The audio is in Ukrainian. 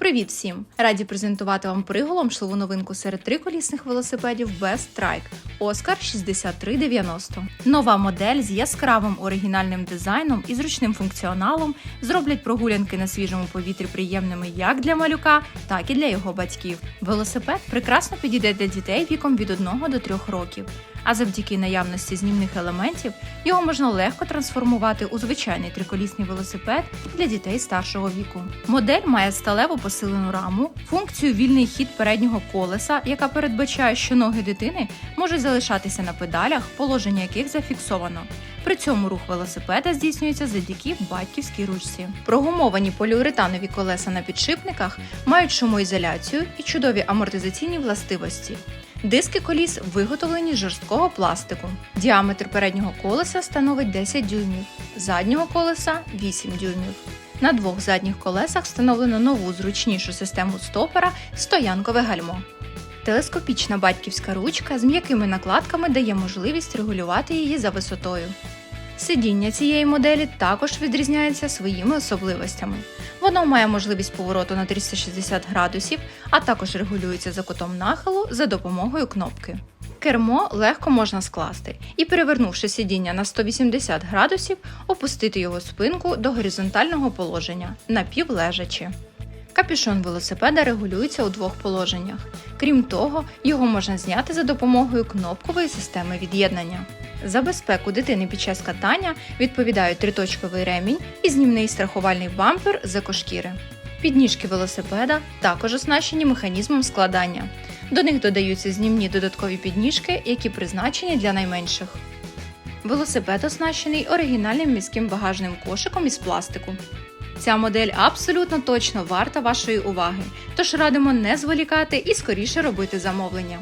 Привіт всім! Раді презентувати вам приголомшливу новинку серед триколісних велосипедів Best Trike Oscar 6390. Нова модель з яскравим оригінальним дизайном і зручним функціоналом зроблять прогулянки на свіжому повітрі приємними як для малюка, так і для його батьків. Велосипед прекрасно підійде для дітей віком від 1 до 3 років. А завдяки наявності знімних елементів його можна легко трансформувати у звичайний триколісний велосипед для дітей старшого віку. Модель має сталеву посилену раму, функцію вільний хід переднього колеса, яка передбачає, що ноги дитини можуть залишатися на педалях, положення яких зафіксовано. При цьому рух велосипеда здійснюється завдяки батьківській ручці. Прогумовані поліуретанові колеса на підшипниках мають шумоізоляцію і чудові амортизаційні властивості. Диски коліс виготовлені з жорсткого пластику. Діаметр переднього колеса становить 10 дюймів, заднього колеса 8 дюймів. На двох задніх колесах встановлено нову зручнішу систему стопера стоянкове гальмо. Телескопічна батьківська ручка з м'якими накладками дає можливість регулювати її за висотою. Сидіння цієї моделі також відрізняється своїми особливостями. Воно має можливість повороту на 360 градусів, а також регулюється за кутом нахилу за допомогою кнопки. Кермо легко можна скласти і, перевернувши сидіння на 180 градусів, опустити його спинку до горизонтального положення напівлежачи. Капюшон велосипеда регулюється у двох положеннях. Крім того, його можна зняти за допомогою кнопкової системи від'єднання. За безпеку дитини під час катання відповідають триточковий ремінь і знімний страхувальний бампер з екошкіри. Підніжки велосипеда також оснащені механізмом складання. До них додаються знімні додаткові підніжки, які призначені для найменших. Велосипед оснащений оригінальним міським багажним кошиком із пластику. Ця модель абсолютно точно варта вашої уваги, тож радимо не зволікати і скоріше робити замовлення.